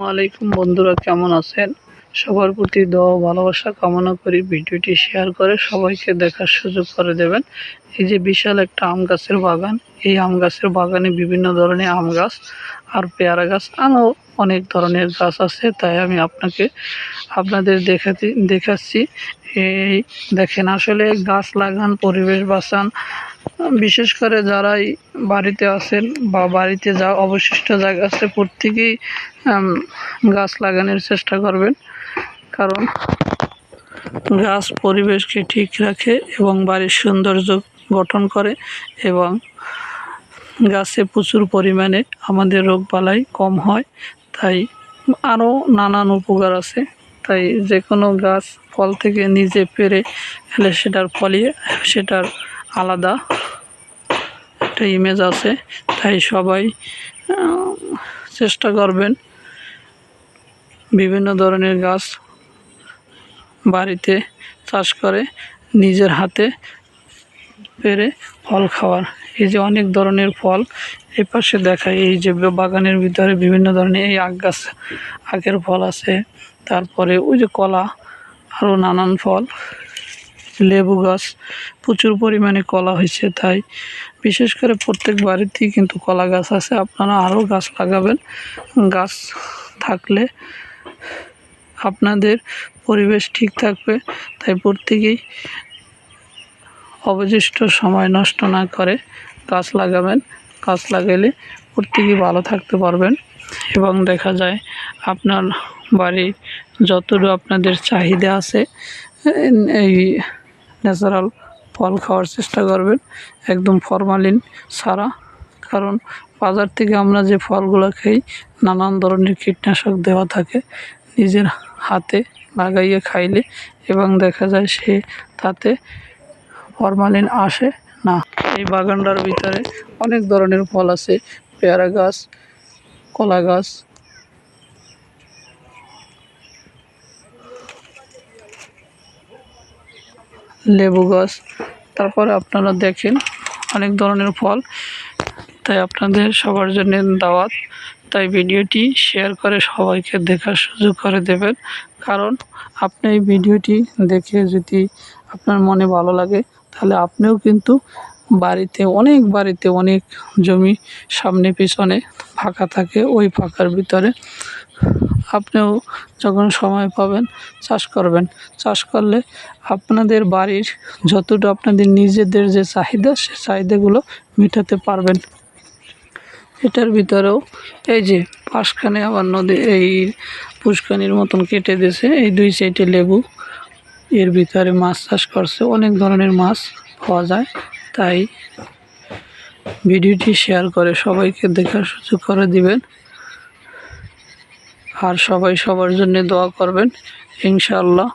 আলাইকুম বন্ধুরা, কেমন আছেন? সবার প্রতি দোয়া ভালোবাসা কামনা করি ভিডিওটি শেয়ার করে সবাইকে দেখার সুযোগ করে দেবেন। এই যে বিশাল একটা আম গাছের বাগান এই আম গাছের বাগানে বিভিন্ন ধরনের আম গাছ আর পেয়ারা গাছ আরও অনেক ধরনের গাছ আছে। তাই আমি আপনাকে, আপনাদের দেখাতে, দেখাচ্ছি। এই দেখেন, আসলে গাছ লাগান, পরিবেশ বাঁচান। বিশেষ করে যারাই বাড়িতে আছেন বা বাড়িতে যা অবশিষ্ট জায়গা আছে, প্রত্যেকেই গাছ লাগানোর চেষ্টা করবেন। কারণ গাছ পরিবেশকে ঠিক রাখে এবং বাড়ির সৌন্দর্য গঠন করে এবং গাছে প্রচুর পরিমাণে আমাদের রোগ রোগবালাই কম হয়, তাই আরও নানান উপকার আছে। তাই যে কোনো গাছ ফল থেকে নিজে পেরে ফেলে সেটার ফলই সেটার আলাদা একটা ইমেজ আছে। তাই সবাই চেষ্টা করবেন বিভিন্ন ধরনের গাছ বাড়িতে চাষ করে নিজের হাতে পেরে ফল খাওয়ার। এই যে অনেক ধরনের ফল, এই পাশে দেখায় এই যে বাগানের ভিতরে বিভিন্ন ধরনের এই আখ গাছ আখের ফল আছে, তারপরে ওই যে কলা আরও নানান ফল, লেবু গাছ, প্রচুর পরিমাণে কলা হয়েছে তাই। বিশেষ করে প্রত্যেক বাড়িতেই কিন্তু কলা গাছ আছে, আপনারা আরও গাছ লাগাবেন। গাছ থাকলে আপনাদের পরিবেশ ঠিক থাকবে, তাই প্রত্যেকেই অবশিষ্ট সময় নষ্ট না করে গাছ লাগাবেন। গাছ লাগাইলে প্রত্যেকেই ভালো থাকতে পারবেন এবং দেখা যায় আপনার বাড়ির যতটুকু আপনাদের চাহিদা আছে এই ন্যাচারাল ফল খাওয়ার চেষ্টা করবেন, একদম ফরমালিন ছাড়া। কারণ বাজার থেকে আমরা যে ফলগুলো খাই, নানান ধরনের কীটনাশক দেওয়া থাকে, নিজের হাতে লাগাইয়ে খাইলে এবং দেখা যায় সে তাতে ফরমালিন আসে? না। এই বাগানটার ভিতরে অনেক ধরনের ফল আছে। পেয়ারা গাছ, কলা গাছ। লেবু গাছ। তারপরে আপনারা দেখেন অনেক ধরনের ফল। তাই আপনাদের সবার জন্য দাওয়াত। তাই ভিডিওটি শেয়ার করে সবাইকে দেখার সুযোগ করে দেবেন। কারণ আপনি এই ভিডিওটি দেখে যদি আপনার মনে ভালো লাগে তাহলে আপনিও কিন্তু বাড়িতে, অনেক বাড়িতে অনেক জমি সামনে পিছনে ফাঁকা থাকে, ওই ফাঁকার ভিতরে আপনিও যখন সময় পাবেন চাষ করবেন। চাষ করলে আপনাদের বাড়ির যতটা আপনাদের নিজেদের যে চাহিদা, সে চাহিদাগুলো মেটাতে পারবেন। এটার ভিতরেও এই যে পাশখানে আবার নদী, এই পুষ্কানির মতন কেটে দিয়েছে, এই দুই সাইডে লেবু এর ভিতরে মাছ চাষ করছে, অনেক ধরনের মাছ পাওয়া যায়। তাই ভিডিওটি শেয়ার করে সবাইকে দেখার সুযোগ করে দিবেন। আর সবাই সবার জন্য দোয়া করবেন। ইনশাআল্লাহ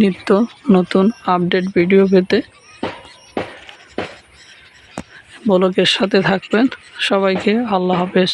নিত্য নতুন আপডেট ভিডিও পেতে বলকের সাথে থাকবেন। সবাইকে আল্লাহ হাফেজ।